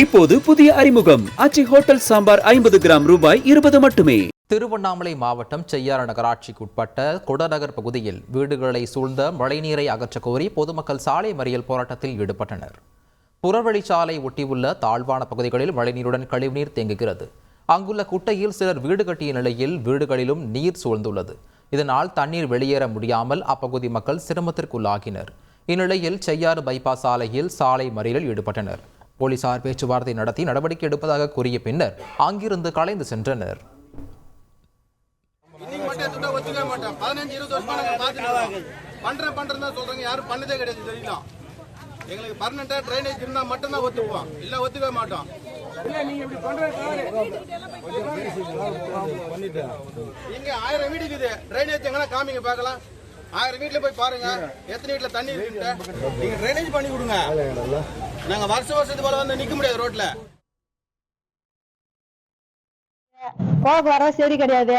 இப்போது புதிய அறிமுகம். அச்சி ஹோட்டல் சாம்பார் ஐம்பது கிராம் ரூபாய் இருபது மட்டுமே. திருவண்ணாமலை மாவட்டம் செய்யாறு நகராட்சிக்குட்பட்ட கொடநகர் பகுதியில் வீடுகளை சூழ்ந்த மழைநீரை அகற்ற கோரி பொதுமக்கள் சாலை மறியல் போராட்டத்தில் ஈடுபட்டனர். புறவழிச்சாலை ஒட்டியுள்ள தாழ்வான பகுதிகளில் மழைநீருடன் கழிவுநீர் தேங்குகிறது. அங்குள்ள குட்டையில் சிலர் வீடு கட்டிய நிலையில் வீடுகளிலும் நீர் சூழ்ந்துள்ளது. இதனால் தண்ணீர் வெளியேற முடியாமல் அப்பகுதி மக்கள் சிரமத்திற்குள்ளாகினர். இந்நிலையில் செய்யாறு பைபாஸ் சாலையில் சாலை மறியலில் ஈடுபட்டனர். போலீசார் பேச்சுவார்த்தை நடத்தி நடவடிக்கை எடுப்பதாக கூறிய பின்னர் அங்கிருந்து கலைந்து சென்றனர். பண்றேன் பண்றேன் தான் சொல்றாங்க. யாரும் பண்ணதே கிடையாது தெரியல எங்களுக்கு பர்மனண்டா ட்ரைனேஜ் இருந்தா மட்டும்தான் ஒத்துக்குவோம் இல்ல ஒத்துக்க மாட்டோம். இங்க ஆயிரம் வீடு இருக்குது. ட்ரைனேஜ் எங்கன்னா காமிங்க பார்க்கலாம். ஆயிரம் வீட்டுல போய் பாருங்க. எத்தனை வீட்டுல தண்ணி நீங்க ட்ரைனேஜ் பண்ணி கொடுங்க. நாங்க வருஷ வருஷத்துக்கு போல வந்து நிக்க முடியாது ரோட்ல. போக்குவரவு சரி கிடையாது.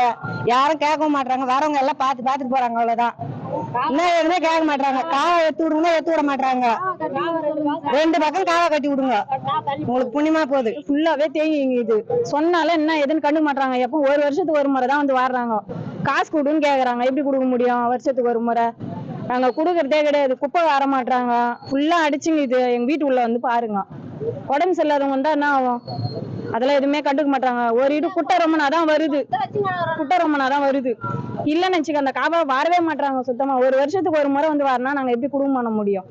யாரும் கேட்க மாட்டாங்க வரவங்க எல்லாம் பாத்து பாத்துட்டு போறாங்க அவ்வளவுதான். என்ன எதுவுமே கேட்க மாட்டாங்க காவை எடுத்து விடுங்க எடுத்து விட மாட்டாங்க ரெண்டு பக்கம் காவை கட்டி விடுங்க. உங்களுக்கு புண்ணியமா போகுது. ஃபுல்லாவே தேங்கி இது சொன்னாலும் என்ன எதுன்னு கண்டு மாட்டாங்க எப்போ ஒரு வருஷத்துக்கு ஒரு முறை தான் வந்து வாடுறாங்க. காசு கொடுன்னு கேக்குறாங்க. எப்படி கொடுக்க முடியும்? வருஷத்துக்கு ஒரு முறை. நாங்க கொடுக்கறதே கிடையாது. குப்பை வர மாட்டாங்க ஃபுல்லா அடிச்சுங்க இது. எங்க வீட்டு உள்ள வந்து பாருங்க. உடம்பு சரியில்லாதவங்க வந்தா என்ன ஆகும்? அதெல்லாம் எதுவுமே கண்டுக்க மாட்டாங்க ஒரு இடு குட்டை ரொம்பனா தான் வருது. குட்டை ரொம்பனா தான் வருது. இல்லைன்னு வச்சுக்க அந்த காபா வரவே மாட்டாங்க சுத்தமா. ஒரு வருஷத்துக்கு ஒரு முறை வந்து வரனா நாங்க எப்படி குடும்பம் பண்ண முடியும்?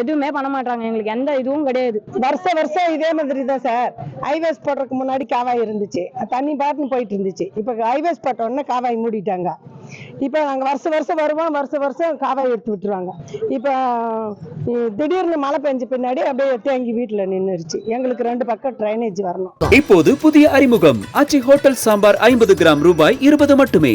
எதுவுமே பண்ண மாட்டாங்க எங்களுக்கு எந்த இதுவும் கிடையாது. வருஷ வருஷம் இதே மாதிரி தான் சார். ஹைவேஸ் போடுறதுக்கு முன்னாடி காவாய் இருந்துச்சு. தண்ணி பாட்டுன்னு போயிட்டு இருந்துச்சு. இப்போ ஹைவேஸ் போட்ட உடனே காவாய் மூடிட்டாங்க. இப்போ நாங்கள் வருஷ வருஷம் வருவோம். வருஷ வருஷம் காவாய் எடுத்து விட்டுருவாங்க. இப்போ திடீர்னு மழை பெஞ்ச பின்னாடி அப்படியே தேங்கி வீட்டில் நின்றுருச்சு எங்களுக்கு ரெண்டு பக்கம் ட்ரைனேஜ் வரணும். இப்போது புதிய அறிமுகம். அச்சி ஹோட்டல் சாம்பார் ஐம்பது கிராம் ரூபாய் இருபது மட்டுமே.